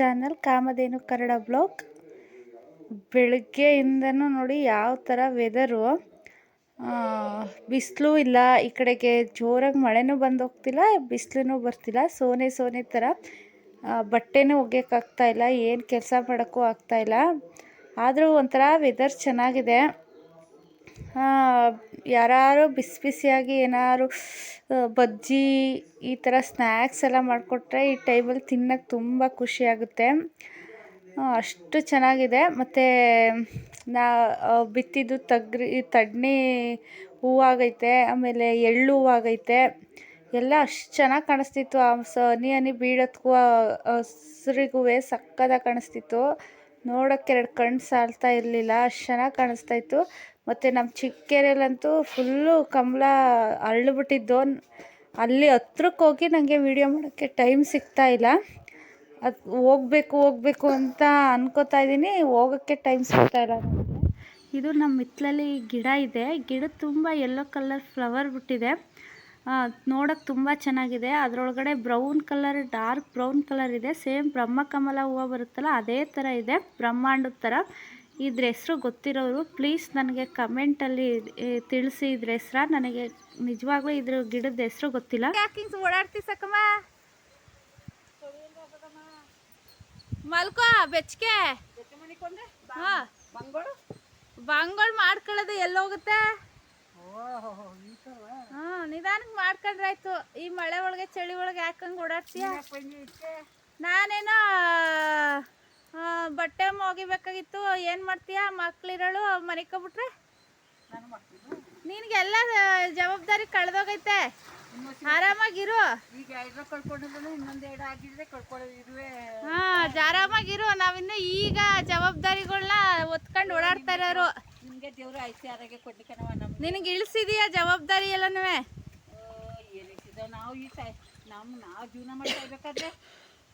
Channel Kamadhenu Kannada blog ಬೆಳಗ್ಗೆಯಿಂದನೂ ನೋಡಿ ಯಾವ ಥರ ವೆದರು ಬಿಸಿಲೂ ಇಲ್ಲ, ಈ ಕಡೆಗೆ ಜೋರಾಗಿ ಮಳೆನೂ ಬಂದು ಹೋಗ್ತಿಲ್ಲ ಬಿಸಿಲೂ ಬರ್ತಿಲ್ಲ, ಸೋನೆ ಸೋನೆ ಥರ. ಬಟ್ಟೆನೂ ಒಗೆಯೋಕ್ಕಾಗ್ತಾಯಿಲ್ಲ ಏನು ಕೆಲಸ ಮಾಡೋಕ್ಕೂ ಆಗ್ತಾಯಿಲ್ಲ ಆದರೂ ಒಂಥರ ವೆದರ್ ಚೆನ್ನಾಗಿದೆ. ಯಾರು ಬಿಸಿ ಬಿಸಿಯಾಗಿ ಏನಾದ್ರು ಬಜ್ಜಿ ಈ ಥರ ಸ್ನ್ಯಾಕ್ಸ್ ಎಲ್ಲ ಮಾಡಿಕೊಟ್ರೆ ಈ ಟೈಮಲ್ಲಿ ತಿನ್ನೋಕ್ಕೆ ತುಂಬ ಖುಷಿಯಾಗುತ್ತೆ ಅಷ್ಟು ಚೆನ್ನಾಗಿದೆ. ಮತ್ತು, ನಾ ಬಿತ್ತಿದ್ದು ತಗ್ರಿ, ತಡ್ನಿ ಹೂವಾಗೈತೆ ಆಮೇಲೆ ಎಳ್ಳು ಹೂವಾಗೈತೆ ಎಲ್ಲ ಅಷ್ಟು ಚೆನ್ನಾಗಿ ಕಾಣಿಸ್ತಿತ್ತು. ಆ, ಸ, ಹನಿ ಹನಿ ಬೀಳೋದಕ್ಕೂ ಹಸ್ರಿಗೂ ಸಕ್ಕದಾಗಿ ಕಾಣಿಸ್ತಿತ್ತು. ನೋಡೋಕ್ಕೆ ಎರಡು ಕಣ್ಣು ಸಾಲ್ತಾ ಇರಲಿಲ್ಲ. ಅಷ್ಟು ಚೆನ್ನಾಗಿ ಕಾಣಿಸ್ತಾ ಇತ್ತು. ಮತ್ತು ನಮ್ಮ ಚಿಕ್ಕೇರಿಯಲ್ಲಂತೂ ಫುಲ್ಲು ಕಮಲ ಅರಳಿಬಿಟ್ಟಿದ್ದು ಅಲ್ಲಿ ಹತ್ರಕ್ಕೆ ಹೋಗಿ ನನಗೆ ವೀಡಿಯೋ ಮಾಡೋಕ್ಕೆ ಟೈಮ್ ಸಿಗ್ತಾ ಇಲ್ಲ. ಅದು ಹೋಗ್ಬೇಕು ಹೋಗ್ಬೇಕು ಅಂತ ಅನ್ಕೋತಾ ಇದ್ದೀನಿ. ಹೋಗೋಕ್ಕೆ ಟೈಮ್ ಸಿಗ್ತಾ ಇಲ್ಲ ನನಗೆ ಇದು ನಮ್ಮ ಹಿತ್ತಲಲ್ಲಿ ಗಿಡ ಇದೆ. ಗಿಡ ತುಂಬ ಯೆಲ್ಲೋ ಕಲರ್ ಫ್ಲವರ್ ಬಿಟ್ಟಿದೆ. ನೋಡೋಕ್ಕೆ ತುಂಬ ಚೆನ್ನಾಗಿದೆ. ಅದರೊಳಗಡೆ brown colour dark brown colour ಇದೆ. ಸೇಮ್ ಬ್ರಹ್ಮಕಮಲ ಹೂವು ಬರುತ್ತಲ್ಲ, ಅದೇ ಥರ ಇದೆ. ಬ್ರಹ್ಮಾಂಡದ ಥರ ಇದ್ರ ಹೆಸ್ರು ಗೊತ್ತಿರೋರು, ಪ್ಲೀಸ್ ನನಗೆ ಕಮೆಂಟಲ್ಲಿ ತಿಳಿಸಿ ಇದ್ರ ಹೆಸ್ರ ನನಗೆ ನಿಜವಾಗ್ಲೂ ಇದ್ರ ಗಿಡದ ಹೆಸ್ರು ಗೊತ್ತಿಲ್ಲ. ಯಾಕೆ ಓಡಾಡ್ತಿ ಸಕಮ್ಮ. ಮಲ್ಕೋ, ಬೆಚ್ಚಗೆ. ಹಾ. ಬಂಗೋಳ್ ಮಾಡ್ಕೊಳ್ಳೋದು ಎಲ್ಲೋಗುತ್ತೆ ಹಾ, ನಿಧಾನಕ್ಕೆ ಮಾಡ್ಕೊಂಡ್ರಾಯ್ತು ಈ ಮಳೆ ಒಳಗೆ, ಚಳಿ ಒಳಗೆ ಯಾಕಂಗೆ ಓಡಾಡ್ತೀಯ? ನಾನೇನೋ ಬಟ್ಟೆ ಒಗಿಬೇಕಾಗಿತ್ತು ಏನು ಮಾಡ್ತೀಯ? ಮಕ್ಳಿರೋಳು ಮನಿಕೊಬಿಟ್ರೆ ನಿನ್ಗೆಲ್ಲ ಜವಾಬ್ದಾರಿ ಕಳೆದೋಗೈತೆ. ಆರಾಮಾಗಿರು. ಹಾ ಆರಾಮಾಗಿರು. ನಾವಿನ್ನು ಈಗ ಜವಾಬ್ದಾರಿಗಳನ್ನ ಒತ್ಕೊಂಡು ಓಡಾಡ್ತಾ ಇರೋರು. ನಿನಗೆ ಇಳಿಸಿದೀಯ ಜವಾಬ್ದಾರಿ ಎಲ್ಲನೂ? ನಾವು ಈ ಸಾಯ್ ನಮ್ಮ ನಾವು ಜೀವನ ಮಾಡ್ತಾ ಇರ್ಬೇಕಾದ್ರೆ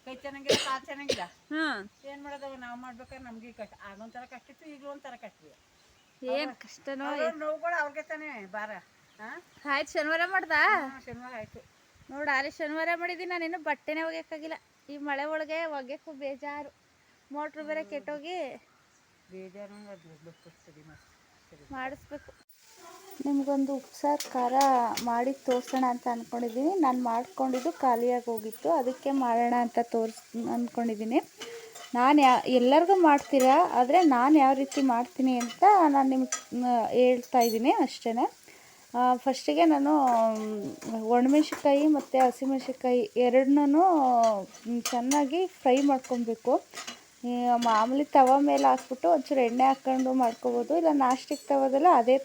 ಕೈ ಚೆನ್ನಾಗಿಲ್ಲ ಕಾಲು ಚೆನ್ನಾಗಿಲ್ಲ. ಹ್ಮ್ ಏನ್ ಮಾಡೋದವ ನಾವು ಮಾಡ್ಬೇಕಾದ್ರೆ ನಮ್ಗೆ ಕಷ್ಟ. ಆಗೊಂಥರ ಕಷ್ಟ ಇತ್ತು ಈಗಲೂ ಒಂಥರ ಕಷ್ಟವೇ ಏನ್ ಕಷ್ಟನೋ ಅವ್ರ ನೋವುಗಳು ಅವ್ರಿಗೆ ತಾನೇ ಭಾರ. ಹಾ ಆಯ್ತು ಶನಿವಾರ ಮಾಡ್ದಾ? ಶನಿವಾರ ಆಯ್ತು. ನೋಡು ಆರೆ ಶನಿವಾರ ಮಾಡಿದ್ದೀನಿ ನಾನು ಇನ್ನೂ ಬಟ್ಟೆನೆ ಒಗ್ಯಕ್ಕಾಗಿಲ್ಲ. ಈ ಮಳೆ ಒಳಗೆ ಒಗೆಯಕ್ಕೂ ಬೇಜಾರು. ಮೋಟ್ರ್ ಬೇರೆ ಕೆಟ್ಟೋಗಿ ಬೇಜಾರು ಅದು ಮಾಡಿಸ್ಬೇಕು. ನಿಮಗೊಂದು ಉಪ್ಸಾರು ಖಾರ ಮಾಡಿ ತೋರಿಸೋಣ ಅಂತ ಅಂದ್ಕೊಂಡಿದ್ದೀನಿ ನಾನು ಮಾಡ್ಕೊಂಡಿದ್ದು ಖಾಲಿಯಾಗಿ ಹೋಗಿತ್ತು. ಅದಕ್ಕೆ ಮಾಡೋಣ ಅಂತ ತೋರಿಸ್ ಅಂದ್ಕೊಂಡಿದ್ದೀನಿ ನಾನು ಯಾ, ಎಲ್ಲರಿಗೂ ಮಾಡ್ತೀರಾ, ಆದರೆ ನಾನು ಯಾವ ರೀತಿ ಮಾಡ್ತೀನಿ ಅಂತ ನಾನು ನಿಮ್ಗೆ ಹೇಳ್ತಾ ಇದ್ದೀನಿ ಅಷ್ಟೇ ಫಸ್ಟಿಗೆ ನಾನು ಒಣಮೆಣ್ಸಿನ್ಕಾಯಿ ಮತ್ತು ಹಸಿಮೆಣ್ಸಿನ್ಕಾಯಿ ಎರಡನ್ನೂ ಚೆನ್ನಾಗಿ ಫ್ರೈ ಮಾಡ್ಕೊಬೇಕು. ಮಾಮೂಲಿ ತವ ಮೇಲೆ ಹಾಕ್ಬಿಟ್ಟು ಒಂಚೂರು ಎಣ್ಣೆ ಹಾಕ್ಕೊಂಡು ಮಾಡ್ಕೋಬೋದು. ಇಲ್ಲ ನಾಸ್ಟಿಕ್ ತವದಲ್ಲ, ಅದೇ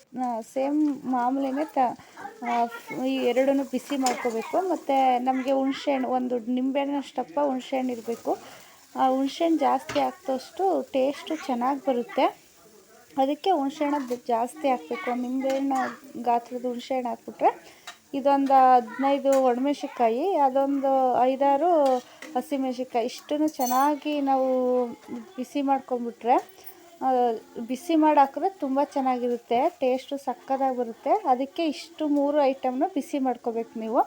ಸೇಮ್ ಮಾಮೂಲಿನೇ ತ ಈ ಎರಡನ್ನೂ ಬಿಸಿ ಮಾಡ್ಕೋಬೇಕು. ಮತ್ತು ನಮಗೆ ಹುಣ್ಸೆಹಣ್ಣು, ಒಂದು ನಿಂಬೆಹಣ್ಣಷ್ಟಪ್ಪ ಹುಣ್ಸೆಹಣ್ಣು ಇರಬೇಕು. ಆ, ಹುಣ್ಸೆಹಣ್ಣು ಜಾಸ್ತಿ ಹಾಕ್ದಷ್ಟು ಟೇಸ್ಟು ಚೆನ್ನಾಗಿ ಬರುತ್ತೆ. ಅದಕ್ಕೆ ಹುಣ್ಸೆಹಣ್ಣು ಜಾಸ್ತಿ ಹಾಕಬೇಕು. ನಿಂಬೆಹಣ್ಣು ಗಾತ್ರದ ಹುಣ್ಸೆಹಣ್ಣು ಹಾಕ್ಬಿಟ್ರೆ, ಇದೊಂದು ಹದಿನೈದು ಒಣಮೆಣ್ಸಿನ್ಕಾಯಿ, ಅದೊಂದು ಐದಾರು ಹಸಿಮೆಣ್ಸಿನ್ಕಾಯಿ ಇಷ್ಟನ್ನು ಚೆನ್ನಾಗಿ ನಾವು ಬಿಸಿ ಮಾಡ್ಕೊಂಬಿಟ್ರೆ ಬಿಸಿ ಮಾಡಿ ಹಾಕಿದ್ರೆ ತುಂಬ ಚೆನ್ನಾಗಿರುತ್ತೆ ಟೇಸ್ಟು ಸಕ್ಕತ್ತಾಗಿ ಬರುತ್ತೆ. ಅದಕ್ಕೆ ಇಷ್ಟು ಮೂರು ಐಟಮ್ನ ಬಿಸಿ ಮಾಡ್ಕೋಬೇಕು ನೀವು.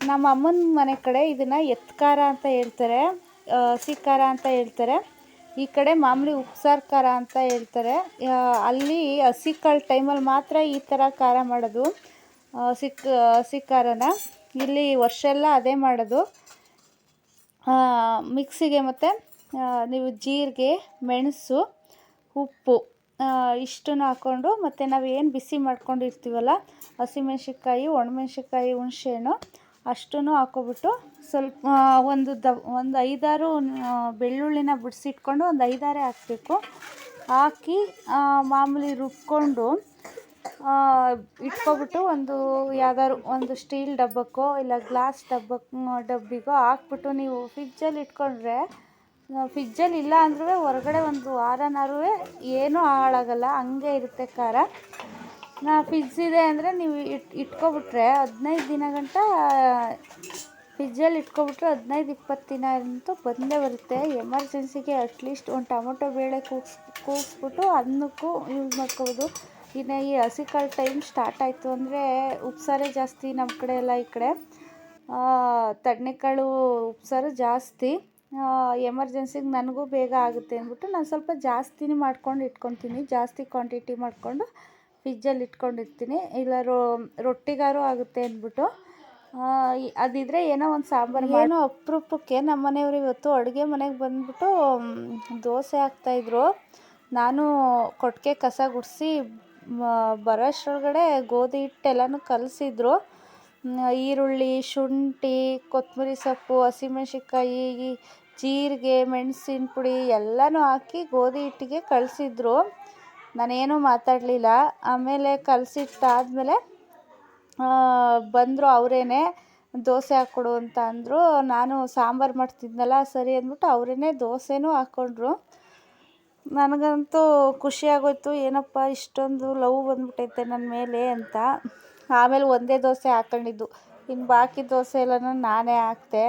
ನಮ್ಮ ಅಮ್ಮನ ಮನೆ ಕಡೆ ಇದನ್ನು ಎತ್ಕಾರ ಅಂತ ಹೇಳ್ತಾರೆ ಹಸಿ ಖಾರ ಅಂತ ಹೇಳ್ತಾರೆ. ಈ ಕಡೆ ಮಾಮೂಲಿ ಉಪ್ಸಾರು ಖಾರ ಅಂತ ಹೇಳ್ತಾರೆ. ಅಲ್ಲಿ ಹಸಿ ಕಾಳು ಟೈಮಲ್ಲಿ ಮಾತ್ರ ಈ ಥರ ಖಾರ ಮಾಡೋದು ಹಸಿ ಹಸಿ ಖಾರನ. ಇಲ್ಲಿ ವರ್ಷ ಎಲ್ಲ ಅದೇ ಮಾಡೋದು. ಮಿಕ್ಸಿಗೆ ಮತ್ತು ನೀವು ಜೀರಿಗೆ, ಮೆಣಸು, ಉಪ್ಪು ಇಷ್ಟನ್ನು ಹಾಕ್ಕೊಂಡು ಮತ್ತು ನಾವು ಏನು ಬಿಸಿ ಮಾಡ್ಕೊಂಡಿರ್ತೀವಲ್ಲ, ಹಸಿಮೆಣ್ಸಿನ್ಕಾಯಿ, ಒಣಮೆಣ್ಸಿನ್ಕಾಯಿ, ಹುಣ್ಸೆಹಣ್ಣು, ಅಷ್ಟನ್ನು ಹಾಕ್ಕೊಬಿಟ್ಟು ಸ್ವಲ್ಪ ಒಂದು ದ ಒಂದು ಐದಾರು ಬೆಳ್ಳುಳ್ಳಿನ ಬಿಡಿಸಿಟ್ಕೊಂಡು ಒಂದು ಐದಾರೇ ಹಾಕಬೇಕು. ಹಾಕಿ ಮಾಮೂಲಿ ರುಬ್ಕೊಂಡು ಇಟ್ಕೊಬಿಟ್ಟು ಒಂದು ಯಾವ್ದಾದ್ರು ಒಂದು ಸ್ಟೀಲ್ ಡಬ್ಬಕ್ಕೋ ಇಲ್ಲ ಗ್ಲಾಸ್ ಡಬ್ಬಕ್ಕೆ ಡಬ್ಬಿಗೋ ಹಾಕ್ಬಿಟ್ಟು ನೀವು ಫ್ರಿಜ್ಜಲ್ಲಿ ಇಟ್ಕೊಂಡ್ರೆ ಫ್ರಿಜ್ಜಲ್ಲಿ ಇಲ್ಲ ಅಂದ್ರೂ ಹೊರಗಡೆ ಒಂದು ವಾರನಾರು ಏನೂ ಹಾಳಾಗಲ್ಲ, ಹಂಗೆ ಇರುತ್ತೆ ಖಾರ. ನಾ ಫ್ರಿಜ್ ಇದೆ ಅಂದರೆ ನೀವು ಇಟ್, ಇಟ್ಕೊಬಿಟ್ರೆ ಹದಿನೈದು ದಿನ ಗಂಟ ಫ್ರಿಜ್ಜಲ್ಲಿ ಇಟ್ಕೊಬಿಟ್ರೆ ಹದಿನೈದು ಇಪ್ಪತ್ತು ದಿನ ಅಂತೂ ಬಂದೇ ಬರುತ್ತೆ. ಎಮರ್ಜೆನ್ಸಿಗೆ ಅಟ್ಲೀಸ್ಟ್ ಒಂದು ಟೊಮೊಟೊ ಬೇಳೆ ಕೂಗ್ಸ್, ಕೂಗಿಸ್ಬಿಟ್ಟು ಅನ್ನಕ್ಕೂ ಯೂಸ್ ಮಾಡ್ಕೋಬೋದು. ಇನ್ನು ಈ ಹಸಿಕಾಳು ಟೈಮ್ ಸ್ಟಾರ್ಟ್ ಆಯಿತು ಅಂದರೆ ಉಪ್ಸಾರೇ ಜಾಸ್ತಿ ನಮ್ಮ ಕಡೆ ಎಲ್ಲ ಈ ಕಡೆ. ತಡ್ನೆಕಾಳು ಉಪ್ಸಾರು ಜಾಸ್ತಿ. ಎಮರ್ಜೆನ್ಸಿಗೆ ನನಗೂ ಬೇಗ ಆಗುತ್ತೆ ಅಂದ್ಬಿಟ್ಟು ನಾನು ಸ್ವಲ್ಪ ಜಾಸ್ತಿನೇ ಮಾಡ್ಕೊಂಡು ಇಟ್ಕೊತೀನಿ. ಜಾಸ್ತಿ ಕ್ವಾಂಟಿಟಿ ಮಾಡಿಕೊಂಡು ಫ್ರಿಜ್ಜಲ್ಲಿ ಇಟ್ಕೊಂಡಿರ್ತೀನಿ. ಇಲ್ಲ, ರೋ, ರೊಟ್ಟಿಗಾರು ಆಗುತ್ತೆ ಅಂದ್ಬಿಟ್ಟು. ಅದಿದ್ರೆ ಏನೋ ಒಂದು ಸಾಂಬಾರು ಏನೋ ಅಪರೂಪಕ್ಕೆ ನಮ್ಮ ಮನೆಯವರು ಇವತ್ತು ಅಡುಗೆ ಮನೆಗೆ ಬಂದ್ಬಿಟ್ಟು ದೋಸೆ ಹಾಕ್ತಾಯಿದ್ರು ನಾನು ಕೊಟ್ಟಿಗೆ ಕಸ ಗುಡಿಸಿ ಬರೋಷ್ಟರೊಳಗಡೆ ಗೋಧಿ ಹಿಟ್ಟೆಲ್ಲನೂ ಕಲಸಿದ್ರು. ಈರುಳ್ಳಿ, ಶುಂಠಿ ಕೊತ್ತಂಬರಿ ಸೊಪ್ಪು, ಹಸಿಮೆಣ್ಸಿನ್ಕಾಯಿ ಜೀರಿಗೆ, ಮೆಣಸಿನ ಪುಡಿ ಎಲ್ಲನೂ ಹಾಕಿ ಗೋಧಿ ಹಿಟ್ಟಿಗೆ ಕಲಸಿದ್ರು. ನಾನೇನು ಮಾತಾಡಲಿಲ್ಲ. ಆಮೇಲೆ ಕಲಸಿಟ್ಟಾದ್ಮೇಲೆ ಬಂದರು ಅವರೇನೆ, ದೋಸೆ ಹಾಕ್ಕೊಡು ಅಂತ ಅಂದರು. ನಾನು ಸಾಂಬಾರು ಮಾಡ್ತಿದ್ನಲ್ಲ, ಸರಿ ಅಂದ್ಬಿಟ್ಟು ಅವರೇನೆ ದೋಸೆನೂ ಹಾಕ್ಕೊಂಡ್ರು ನನಗಂತೂ ಖುಷಿ ಆಗೋಯ್ತು, ಏನಪ್ಪ ಇಷ್ಟೊಂದು ಲವ್ ಬಂದ್ಬಿಟ್ಟೈತೆ ನನ್ನ ಮೇಲೆ ಅಂತ. ಆಮೇಲೆ ಒಂದೇ ದೋಸೆ ಹಾಕ್ಕೊಂಡಿದ್ದು ಇನ್ನು ಬಾಕಿ ದೋಸೆ ಎಲ್ಲನೂ ನಾನೇ ಹಾಕ್ದೆ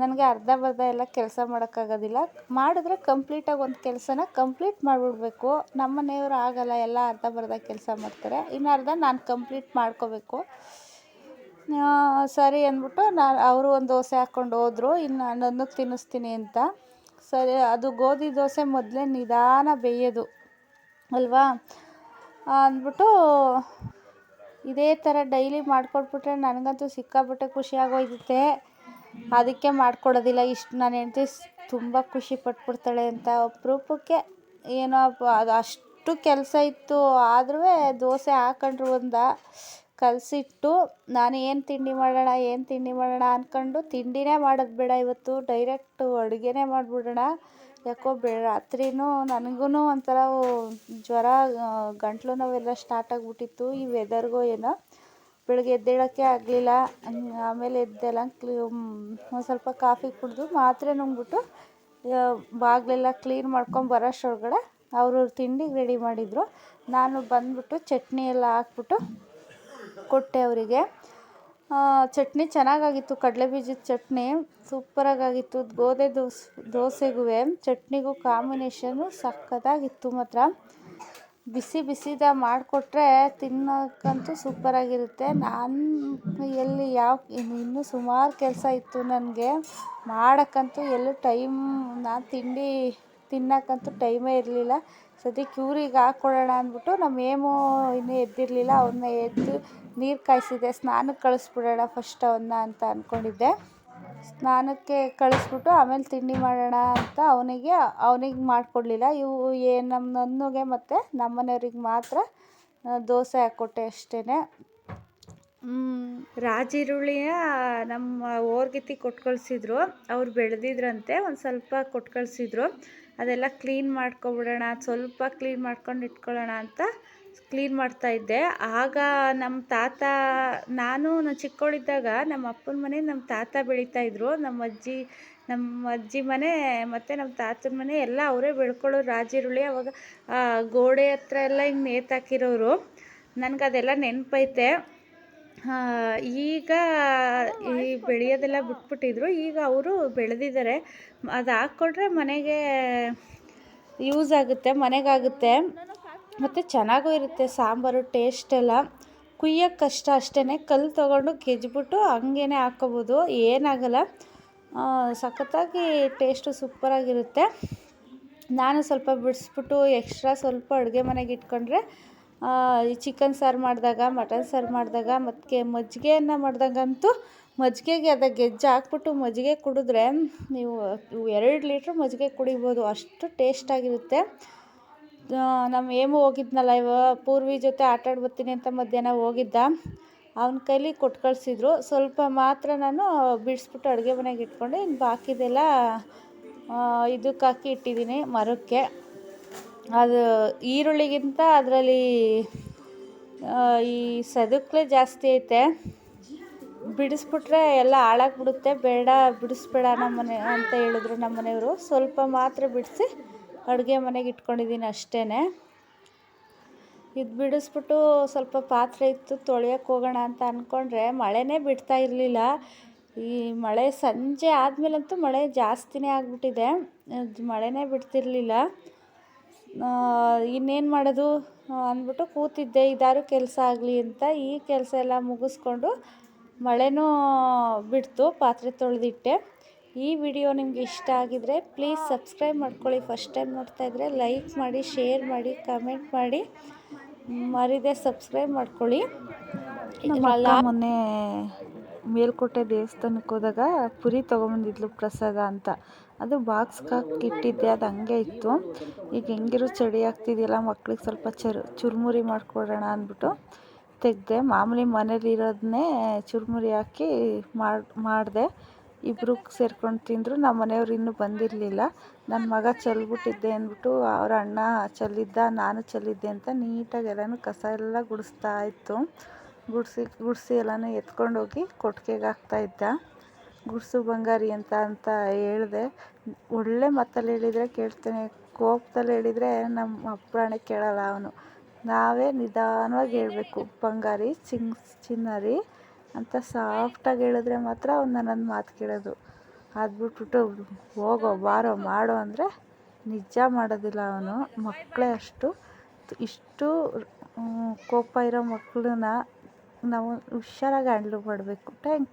ನನಗೆ ಅರ್ಧ ಬರ್ಧ ಎಲ್ಲ ಕೆಲಸ ಮಾಡೋಕ್ಕಾಗೋದಿಲ್ಲ. ಮಾಡಿದ್ರೆ ಕಂಪ್ಲೀಟಾಗಿ ಒಂದು ಕೆಲಸನ ಕಂಪ್ಲೀಟ್ ಮಾಡಿಬಿಡ್ಬೇಕು. ನಮ್ಮ ಮನೆಯವರು ಆಗಲ್ಲ, ಎಲ್ಲ ಅರ್ಧ ಬರ್ಧ ಕೆಲಸ ಮಾಡ್ತಾರೆ. ಇನ್ನು ಅರ್ಧ ನಾನು ಕಂಪ್ಲೀಟ್ ಮಾಡ್ಕೋಬೇಕು. ಸರಿ ಅಂದ್ಬಿಟ್ಟು ನಾನು, ಅವರು ಒಂದು ದೋಸೆ ಹಾಕ್ಕೊಂಡು ಹೋದರು. ಇನ್ನು ನನ್ನ ತಿನ್ನಿಸ್ತೀನಿ ಅಂತ. ಸರಿ, ಅದು ಗೋಧಿ ದೋಸೆ ಮೊದಲೇ ನಿಧಾನ ಬೇಯೋದು, ಅಲ್ವಾ? ಅಂದ್ಬಿಟ್ಟು ಇದೇ ಥರ ಡೈಲಿ ಮಾಡಿಕೊಟ್ಬಿಟ್ರೆ ನನಗಂತೂ ಸಿಕ್ಕಾಪಟ್ಟೆ ಖುಷಿಯಾಗೋಯ್ತೆ ಅದಕ್ಕೆ ಮಾಡ್ಕೊಡೋದಿಲ್ಲ. ಇಷ್ಟು ನಾನು ಹೆಂಡ್ತಿ ತುಂಬ ಖುಷಿ ಪಟ್ಬಿಡ್ತಾಳೆ ಅಂತ ಅಪರೂಪಕ್ಕೆ ಏನೋ ಅದು ಅಷ್ಟು ಕೆಲಸ ಇತ್ತು. ಆದ್ರೂ ದೋಸೆ ಹಾಕೊಂಡ್ರು ಒಂದ ಕಲಸಿಟ್ಟು, ನಾನು ಏನು ತಿಂಡಿ ಮಾಡೋಣ, ಏನು ತಿಂಡಿ ಮಾಡೋಣ ಅಂದ್ಕೊಂಡು ತಿಂಡಿನೇ ಮಾಡೋದು ಬೇಡ ಇವತ್ತು. ಡೈರೆಕ್ಟು ಅಡುಗೆನೇ ಮಾಡಿಬಿಡೋಣ. ಯಾಕೋ ಬೆ, ರಾತ್ರಿನೂ ನನಗೂ ಒಂಥರ ಜ್ವರ ಗಂಟ್ಲು ನೋವೆಲ್ಲ ಸ್ಟಾರ್ಟ್ ಆಗಿಬಿಟ್ಟಿತ್ತು. ಈ ವೆದರ್ಗೋ ಏನೋ ಬೆಳಗ್ಗೆ ಎದ್ದೇಳೋಕ್ಕೆ ಆಗಲಿಲ್ಲ. ಆಮೇಲೆ ಎದ್ದೆಲ್ಲ ಕ್ಲೀ ಒಂದು ಸ್ವಲ್ಪ ಕಾಫಿ ಕುಡಿದು ಮಾತ್ರೆ ನುಂಗ್ಬಿಟ್ಟು ಬಾಗಿಲೆಲ್ಲ ಕ್ಲೀನ್ ಮಾಡ್ಕೊಂಡು ಬರೋಷ್ಟರೊಳಗಡೆ ಅವರು ತಿಂಡಿಗೆ ರೆಡಿ ಮಾಡಿದರು. ನಾನು ಬಂದುಬಿಟ್ಟು ಚಟ್ನಿ ಎಲ್ಲ ಹಾಕ್ಬಿಟ್ಟು ಕೊಟ್ಟೆ ಅವರಿಗೆ. ಚಟ್ನಿ ಚೆನ್ನಾಗಾಗಿತ್ತು, ಕಡಲೆ ಬೀಜದ ಚಟ್ನಿ. ಸೂಪರಾಗಿತ್ತು ಗೋಧಿ ದೋಸೆ ದೋಸೆಗೂ ಚಟ್ನಿಗೂ ಕಾಂಬಿನೇಷನ್ನು ಸಕ್ಕತ್ತಾಗಿತ್ತು ಮಾತ್ರ. ಬಿಸಿ ಬಿಸಿದ ಮಾಡಿಕೊಟ್ರೆ ತಿನ್ನೋಕ್ಕಂತೂ ಸೂಪರಾಗಿರುತ್ತೆ ನಾನು ಎಲ್ಲಿ ಯಾವ, ಇನ್ನು, ಇನ್ನೂ ಸುಮಾರು ಕೆಲಸ ಇತ್ತು ನನಗೆ. ಮಾಡೋಕ್ಕಂತೂ ಎಲ್ಲೂ ಟೈಮ್, ನಾನು ತಿಂಡಿ ತಿನ್ನೋಕ್ಕಂತೂ ಟೈಮೇ ಇರಲಿಲ್ಲ. ಸದ್ಯಕ್ಕೆ ಇವ್ರಿಗೆ ಹಾಕ್ಕೊಡೋಣ ಅಂದ್ಬಿಟ್ಟು ನಮ್ಮ ಏಮು ಇನ್ನೂ ಎದ್ದಿರಲಿಲ್ಲ, ಅವನ್ನ ಎದ್ದು ನೀರು ಕಾಯಿಸಿದೆ. ಸ್ನಾನಕ್ಕೆ ಕಳಿಸ್ಬಿಡೋಣ ಫಸ್ಟ್ ಅವನ್ನ ಅಂತ ಅಂದ್ಕೊಂಡಿದ್ದೆ ಸ್ನಾನಕ್ಕೆ ಕಳಿಸ್ಬಿಟ್ಟು ಆಮೇಲೆ ತಿಂಡಿ ಮಾಡೋಣ ಅಂತ ಅವನಿಗೆ ಅವನಿಗೆ ಮಾಡಿಕೊಡ್ಲಿಲ್ಲ. ಇವು ಏ ನಮ್ಮ ನನ್ನಗೆ ಮತ್ತು ನಮ್ಮ ಮನೆಯವ್ರಿಗೆ ಮಾತ್ರ ದೋಸೆ ಹಾಕ್ಕೊಟ್ಟೆ ಅಷ್ಟೇ ರಾಜಿರುಳಿಯ ನಮ್ಮ ಓರ್ಗಿತಿ ಕೊಟ್ಟು ಕಳಿಸಿದ್ರು ಅವ್ರು ಬೆಳೆದಿದ್ರಂತೆ, ಒಂದು ಸ್ವಲ್ಪ ಕೊಟ್ಟು ಕಳಿಸಿದ್ರು ಅದೆಲ್ಲ ಕ್ಲೀನ್ ಮಾಡ್ಕೊಬಿಡೋಣ, ಸ್ವಲ್ಪ ಕ್ಲೀನ್ ಮಾಡ್ಕೊಂಡು ಇಟ್ಕೊಳ್ಳೋಣ ಅಂತ ಕ್ಲೀನ್ ಮಾಡ್ತಾಯಿದ್ದೆ ಆಗ ನಮ್ಮ ತಾತ, ನಾನು ನಾನು ಚಿಕ್ಕವಳಿದ್ದಾಗ ನಮ್ಮ ಅಪ್ಪನ ಮನೆ ನಮ್ಮ ತಾತ ಬೆಳೀತಾಯಿದ್ರು ನಮ್ಮ ಅಜ್ಜಿ ನಮ್ಮ ಅಜ್ಜಿ ಮನೆ ಮತ್ತು ನಮ್ಮ ತಾತನ ಮನೆ ಎಲ್ಲ ಅವರೇ ಬೆಳ್ಕೊಳ್ಳೋರು ರಾಜಿರುಳಿ ಅವಾಗ ಗೋಡೆ ಹತ್ರ ಎಲ್ಲ ಹಿಂಗೆ ನೇತಾಕಿರೋರು. ನನಗೆ ಅದೆಲ್ಲ ನೆನಪೈತೆ. ಈಗ ಈ ಬೆಳೆಯೋದೆಲ್ಲ ಬಿಟ್ಬಿಟ್ಟಿದ್ರು. ಈಗ ಅವರು ಬೆಳೆದಿದ್ದಾರೆ. ಅದು ಹಾಕ್ಕೊಂಡ್ರೆ ಮನೆಗೆ ಯೂಸ್ ಆಗುತ್ತೆ, ಮನೆಗಾಗುತ್ತೆ. ಮತ್ತು ಚೆನ್ನಾಗೂ ಇರುತ್ತೆ ಸಾಂಬಾರು ಟೇಸ್ಟ್ ಎಲ್ಲ. ಕುಯ್ಯೋಕ್ಕೆ ಕಷ್ಟ ಅಷ್ಟೇ ಕಲ್ಲು ತೊಗೊಂಡು ಕೆಜ್ಬಿಟ್ಟು ಹಂಗೇನೆ ಹಾಕ್ಕೋಬೋದು. ಏನಾಗಲ್ಲ. ಸಖತ್ತಾಗಿ ಟೇಸ್ಟು ಸೂಪರಾಗಿರುತ್ತೆ. ನಾನು ಸ್ವಲ್ಪ ಬಿಡಿಸ್ಬಿಟ್ಟು ಎಕ್ಸ್ಟ್ರಾ ಸ್ವಲ್ಪ ಅಡುಗೆ ಮನೆಗೆ ಇಟ್ಕೊಂಡ್ರೆ ಚಿಕನ್ ಸಾರು ಮಾಡಿದಾಗ ಮಟನ್ ಸಾರು ಮಾಡಿದಾಗ ಮತ್ತು ಮಜ್ಜಿಗೆಯನ್ನು ಮಾಡಿದಾಗಂತೂ ಮಜ್ಜಿಗೆಗೆ ಅದು ಗೆಜ್ಜೆ ಹಾಕ್ಬಿಟ್ಟು ಮಜ್ಜಿಗೆ ಕುಡಿದ್ರೆ ನೀವು ಎರಡು ಲೀಟ್ರ್ ಮಜ್ಜಿಗೆ ಕುಡಿಬೋದು. ಅಷ್ಟು ಟೇಸ್ಟಾಗಿರುತ್ತೆ ನಮ್ಮ ಏಮು ಹೋಗಿದ್ನಲ್ಲ, ಇವ ಪೂರ್ವಿ ಜೊತೆ ಆಟ ಆಡಿ ಬರ್ತೀನಿ ಅಂತ ಮಧ್ಯಾಹ್ನ ಹೋಗಿದ್ದ. ಅವನ ಕೈಲಿ ಕೊಟ್ಟು ಕಳಿಸಿದ್ರು ಸ್ವಲ್ಪ ಮಾತ್ರ ನಾನು ಬಿಡಿಸ್ಬಿಟ್ಟು ಅಡುಗೆ ಮನೆಗೆ ಇಟ್ಕೊಂಡು. ಇನ್ನು ಬಾಕಿದೆಲ್ಲ ಇದಕ್ಕೆ ಹಾಕಿ ಇಟ್ಟಿದ್ದೀನಿ ಮರಕ್ಕೆ. ಅದು ಈರುಳ್ಳಿಗಿಂತ ಅದರಲ್ಲಿ ಈ ಸದುಕ್ಲೆ ಜಾಸ್ತಿ ಐತೆ. ಬಿಡಿಸ್ಬಿಟ್ರೆ ಎಲ್ಲ ಹಾಳಾಗ್ಬಿಡುತ್ತೆ. ಬೇಡ, ಬಿಡಿಸ್ಬೇಡ ನಮ್ಮನೆ ಅಂತ ಹೇಳಿದ್ರು ನಮ್ಮ ಮನೆಯವರು. ಸ್ವಲ್ಪ ಮಾತ್ರ ಬಿಡಿಸಿ ಅಡುಗೆ ಮನೆಗೆ ಇಟ್ಕೊಂಡಿದ್ದೀನಿ ಅಷ್ಟೇ ಇದು ಬಿಡಿಸ್ಬಿಟ್ಟು ಸ್ವಲ್ಪ ಪಾತ್ರೆ ಇತ್ತು, ತೊಳೆಯೋಕೆ ಹೋಗೋಣ ಅಂತ ಅಂದ್ಕೊಂಡ್ರೆ ಮಳೆನೇ ಬಿಡ್ತಾ ಇರಲಿಲ್ಲ. ಈ ಮಳೆ ಸಂಜೆ ಆದಮೇಲಂತೂ ಮಳೆ ಜಾಸ್ತಿನೇ ಆಗಿಬಿಟ್ಟಿದೆ. ಮಳೆನೇ ಬಿಡ್ತಿರಲಿಲ್ಲ. ಇನ್ನೇನು ಮಾಡೋದು? ಅಂದ್ಬಿಟ್ಟು ಕೂತಿದ್ದೆ ಇದಾರು ಕೆಲಸ ಆಗಲಿ ಅಂತ. ಈ ಕೆಲಸ ಎಲ್ಲ ಮುಗಿಸ್ಕೊಂಡು ಮಳೆನೂ ಬಿಡ್ತು ಪಾತ್ರೆ ತೊಳೆದಿಟ್ಟೆ. ಈ ವಿಡಿಯೋ ನಿಮಗೆ ಇಷ್ಟ ಆಗಿದರೆ ಪ್ಲೀಸ್ ಸಬ್ಸ್ಕ್ರೈಬ್ ಮಾಡ್ಕೊಳ್ಳಿ. ಫಸ್ಟ್ ಟೈಮ್ ನೋಡ್ತಾ ಇದ್ದರೆ ಲೈಕ್ ಮಾಡಿ ಶೇರ್ ಮಾಡಿ ಕಮೆಂಟ್ ಮಾಡಿ. ಮರಿದೆ ಸಬ್ಸ್ಕ್ರೈಬ್ ಮಾಡ್ಕೊಳ್ಳಿ. ಮೊನ್ನೆ ಮೇಲ್ಕೋಟೆ ದೇವಸ್ಥಾನಕ್ಕೆ ಹೋದಾಗ ಪುರಿ ತೊಗೊಂಬಂದಿದ್ಲು ಪ್ರಸಾದ ಅಂತ. ಅದು ಬಾಕ್ಸ್ಗೆ ಹಾಕಿ ಇಟ್ಟಿದ್ದೆ ಅದು ಹಂಗೆ ಇತ್ತು. ಈಗ ಹೆಂಗಿರು ಚಳಿ ಆಗ್ತಿದೆಯಲ್ಲ, ಮಕ್ಳಿಗೆ ಸ್ವಲ್ಪ ಚರು, ಚುರುಮುರಿ ಮಾಡಿಕೊಡೋಣ ಅಂದ್ಬಿಟ್ಟು ತೆಗೆದೆ, ಮಾಮೂಲಿ ಮನೇಲಿ ಇರೋದನ್ನೇ ಚುರುಮುರಿ ಹಾಕಿ ಮಾಡಿ, ಮಾಡಿದೆ. ಇಬ್ಬರು ಸೇರ್ಕೊಂಡು ತಿಂದರು, ನಮ್ಮ ಮನೆಯವ್ರು ಇನ್ನೂ ಬಂದಿರಲಿಲ್ಲ. ನನ್ನ ಮಗ ಚೆಲ್ಬಿಟ್ಟಿದ್ದೆ ಅಂದ್ಬಿಟ್ಟು ಅವ್ರ ಅಣ್ಣ ಚೆಲ್ಲಿದ್ದ, ನಾನು ಚೆಲ್ಲಿದ್ದೆ ಅಂತ ನೀಟಾಗಿ ಎಲ್ಲನೂ ಕಸ ಎಲ್ಲ ಗುಡಿಸ್ತಾ ಇತ್ತು. ಗುಡಿಸಿ ಗುಡಿಸಿ ಎಲ್ಲನೂ ಎತ್ಕೊಂಡೋಗಿ ಕೊಟ್ಟಿಗೆಗೆ ಹಾಕ್ತಾಯಿದ್ದ ಗುಡ್ಸು ಬಂಗಾರಿ ಅಂತ ಅಂತ ಹೇಳಿದೆ. ಒಳ್ಳೆ ಮಾತಲ್ಲಿ ಹೇಳಿದರೆ ಕೇಳ್ತಾನೆ. ಕೋಪದಲ್ಲಿ ಹೇಳಿದರೆ ನಮ್ಮ ಪ್ರಾಣ ಕೇಳಲ್ಲ ಅವನು. ನಾವೇ ನಿಧಾನವಾಗಿ ಹೇಳಬೇಕು, ಬಂಗಾರಿ, ಚಿಂಗ್, ಚಿನ್ನಾರಿ ಅಂತ ಸಾಫ್ಟಾಗಿ ಹೇಳಿದ್ರೆ ಮಾತ್ರ ಅವ್ನು ನನ್ನನ್ನು ಮಾತು ಕೇಳೋದು. ಅದು ಬಿಟ್ಬಿಟ್ಟು ಹೋಗೋ, ಬಾರೋ, ಮಾಡೋ ಅಂದರೆ ನಿಜ ಮಾಡೋದಿಲ್ಲ ಅವನು. ಮಕ್ಕಳೇ ಅಷ್ಟು. ಇಷ್ಟು ಕೋಪ ಇರೋ ಮಕ್ಕಳನ್ನ ನಾವು ಹುಷಾರಾಗಿ ಹ್ಯಾಂಡ್ಲ್ ಮಾಡಬೇಕು. ಟ್ಯಾಂಕ್